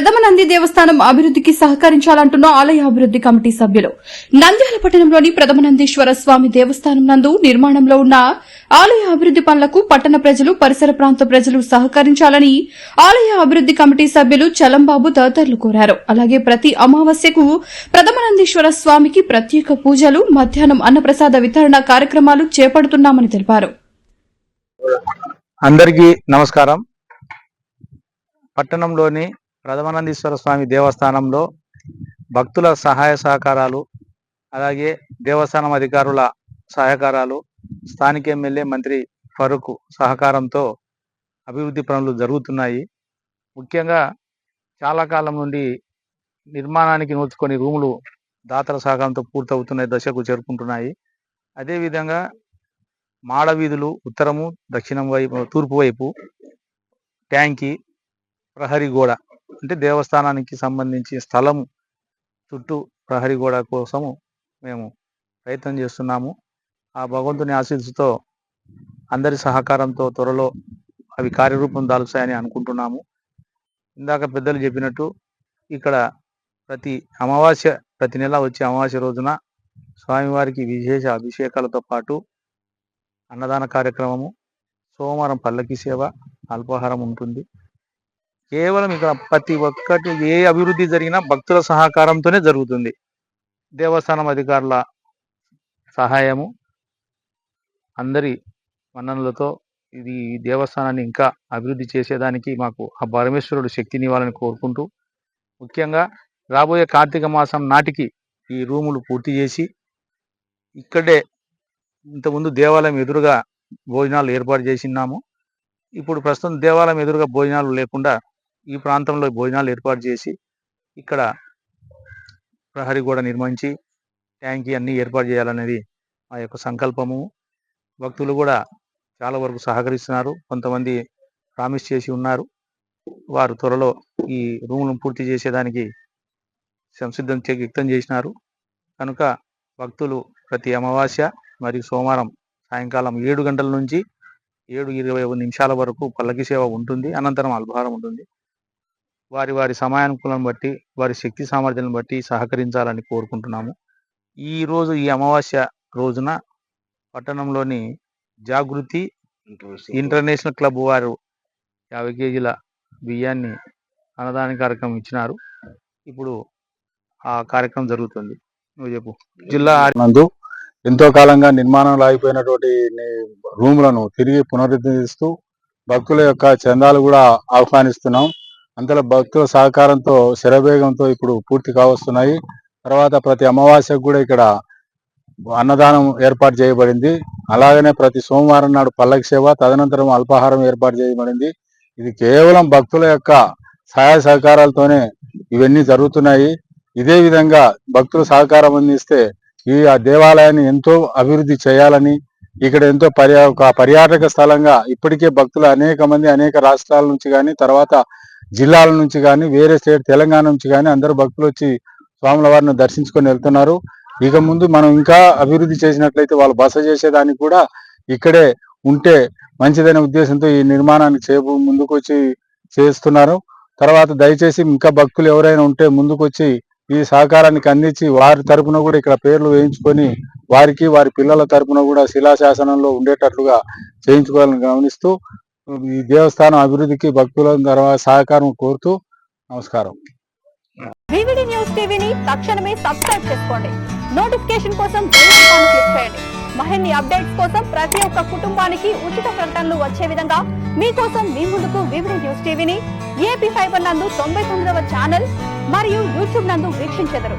ప్రథమ నంది దేవస్థానం అభివృద్ధికి సహకరించాలంటున్న ఆలయ అభివృద్ది కమిటీ సభ్యులు. నంద్యాల పట్టణంలోని ప్రథమ నందీశ్వర స్వామి దేవస్థానం నందు నిర్మాణంలో ఉన్న ఆలయ అభివృద్ది పనులకు పట్టణ ప్రజలు పరిసర ప్రాంత ప్రజలు సహకరించాలని ఆలయ అభివృద్ది కమిటీ సభ్యులు చలంబాబు తదితరులు కోరారు. అలాగే ప్రతి అమావాస్యకు ప్రథమ నందీశ్వర స్వామికి ప్రత్యేక పూజలు మధ్యాహ్నం అన్నప్రసాద వితరణ కార్యక్రమాలు చేపడుతున్నామని తెలిపారు. అందరికీ నమస్కారం. పట్టణంలోని ప్రథమానందీశ్వర స్వామి దేవస్థానంలో భక్తుల సహాయ సహకారాలు అలాగే దేవస్థానం అధికారుల సహకారాలు స్థానిక ఎమ్మెల్యే మంత్రి ఫరూక్ సహకారంతో అభివృద్ధి పనులు జరుగుతున్నాయి. ముఖ్యంగా చాలా కాలం నుండి నిర్మాణానికి నోచుకొని రూములు దాతల సహకారంతో పూర్తవుతున్న దశకు చేరుకుంటున్నాయి. అదేవిధంగా మాడ వీధులు ఉత్తరము దక్షిణం వైపు తూర్పు వైపు ట్యాంకి ప్రహరీ గోడ అంటే దేవస్థానానికి సంబంధించి స్థలం చుట్టూ ప్రహరీ గోడ కోసము మేము ప్రయత్నం చేస్తున్నాము. ఆ భగవంతుని ఆశీస్సుతో అందరి సహకారంతో త్వరలో అవి కార్యరూపం దాల్చాయని అనుకుంటున్నాము. ఇందాక పెద్దలు చెప్పినట్టు ఇక్కడ ప్రతి అమావాస్య ప్రతి నెల వచ్చే అమావాస్య రోజున స్వామివారికి విశేష అభిషేకాలతో పాటు అన్నదాన కార్యక్రమము సోమవారం పల్లకి సేవ అల్పాహారం ఉంటుంది. కేవలం ఇక్కడ ప్రతి ఒక్కటి ఏ అభివృద్ధి జరిగినా భక్తుల సహకారంతోనే జరుగుతుంది. దేవస్థానం అధికారుల సహాయము అందరి మన్ననలతో ఇది ఈ దేవస్థానాన్ని ఇంకా అభివృద్ధి చేసేదానికి మాకు ఆ పరమేశ్వరుడు శక్తినివ్వాలని కోరుకుంటూ ముఖ్యంగా రాబోయే కార్తీక మాసం నాటికి ఈ రూములు పూర్తి చేసి ఇక్కడే ఇంతకుముందు దేవాలయం ఎదురుగా భోజనాలు ఏర్పాటు చేసినాము ఇప్పుడు ప్రస్తుతం దేవాలయం ఎదురుగా భోజనాలు లేకుండా ఈ ప్రాంతంలో భోజనాలు ఏర్పాటు చేసి ఇక్కడ ప్రహరీ గోడ నిర్మించి ట్యాంకీ అన్ని ఏర్పాటు చేయాలనేది మా యొక్క సంకల్పము. భక్తులు కూడా చాలా వరకు సహకరిస్తున్నారు. కొంతమంది ప్రామిస్ చేసి ఉన్నారు. వారు త్వరలో ఈ రూములను పూర్తి చేసేదానికి సంసిద్ధం చే- వ్యక్తం చేసినారు. కనుక భక్తులు ప్రతి అమావాస్య మరియు సోమవారం సాయంకాలం ఏడు గంటల నుంచి ఏడు ఇరవై నిమిషాల వరకు పల్లకి సేవ ఉంటుంది. అనంతరం అల్పహారం ఉంటుంది. వారి వారి సమయానుకూలం బట్టి వారి శక్తి సామర్థ్యాలను బట్టి సహకరించాలని కోరుకుంటున్నాము. ఈ రోజు ఈ అమావాస్య రోజున పట్టణంలోని జాగృతి ఇంటర్నేషనల్ క్లబ్ వారు యాభై కేజీల బియ్యాన్ని అన్నదాన కార్యక్రమం ఇచ్చినారు. ఇప్పుడు ఆ కార్యక్రమం జరుగుతుంది. నువ్వు చెప్పు. జిల్లా నందు ఎంతో కాలంగా నిర్మాణంలో అయిపోయినటువంటి ని- రూములను తిరిగి పునరుద్ధరిస్తూ భక్తుల యొక్క చందాలు కూడా ఆహ్వానిస్తున్నాం. అంతలో భక్తుల సహకారంతో శరవేగంతో ఇప్పుడు పూర్తి కావస్తున్నాయి. తర్వాత ప్రతి అమావాస్యకు కూడా ఇక్కడ అన్నదానం ఏర్పాటు చేయబడింది. అలాగనే ప్రతి సోమవారం నాడు పల్లకి సేవ తదనంతరం అల్పాహారం ఏర్పాటు చేయబడింది. ఇది కేవలం భక్తుల యొక్క సహాయ సహకారాలతోనే ఇవన్నీ జరుగుతున్నాయి. ఇదే విధంగా భక్తులు సహకారం అందిస్తే ఈ ఆ దేవాలయాన్ని ఎంతో అభివృద్ధి చేయాలని ఇక్కడ ఎంతో పర్యా ఒక పర్యాటక స్థలంగా ఇప్పటికే భక్తులు అనేక మంది అనేక రాష్ట్రాల నుంచి కానీ తర్వాత జిల్లాల నుంచి కానీ వేరే స్టేట్ తెలంగాణ నుంచి కానీ అందరూ భక్తులు వచ్చి స్వాముల వారిని దర్శించుకొని వెళ్తున్నారు. ఇక ముందు మనం ఇంకా అభివృద్ధి చేసినట్లయితే వాళ్ళు బస చేసేదానికి కూడా ఇక్కడే ఉంటే మంచిదనే ఉద్దేశంతో ఈ నిర్మాణానికి చేపు ముందుకు వచ్చి చేస్తున్నారు. తర్వాత దయచేసి ఇంకా భక్తులు ఎవరైనా ఉంటే ముందుకు వచ్చి ఈ సహకారానికి అందించి వారి తరపున కూడా ఇక్కడ పేర్లు వేయించుకొని వారికి వారి పిల్లల తరపున కూడా శిలాశాసనంలో ఉండేటట్లుగా చేయించుకోవాలని గమనిస్తూ ఈ దేవస్థానం అభివృద్ధికి భక్తుల సహకారం కోరుతూ నమస్కారం. వివిడి న్యూస్ టీవీని తక్షణమే సబ్స్క్రైబ్ చేసుకోండి. నోటిఫికేషన్ కోసం క్లిక్ చేయండి. మరిన్ని అప్డేట్స్ కోసం ప్రతి ఒక్క కుటుంబానికి ఉచిత ప్రకటనలు వచ్చే విధంగా మీకోసం మీ ముందుకు వివిడి న్యూస్ టీవీని ఏపీ ఫైబర్ నందు తొంభై తొమ్మిదవ ఛానల్ మరియు యూట్యూబ్ నందు వీక్షించెదరు.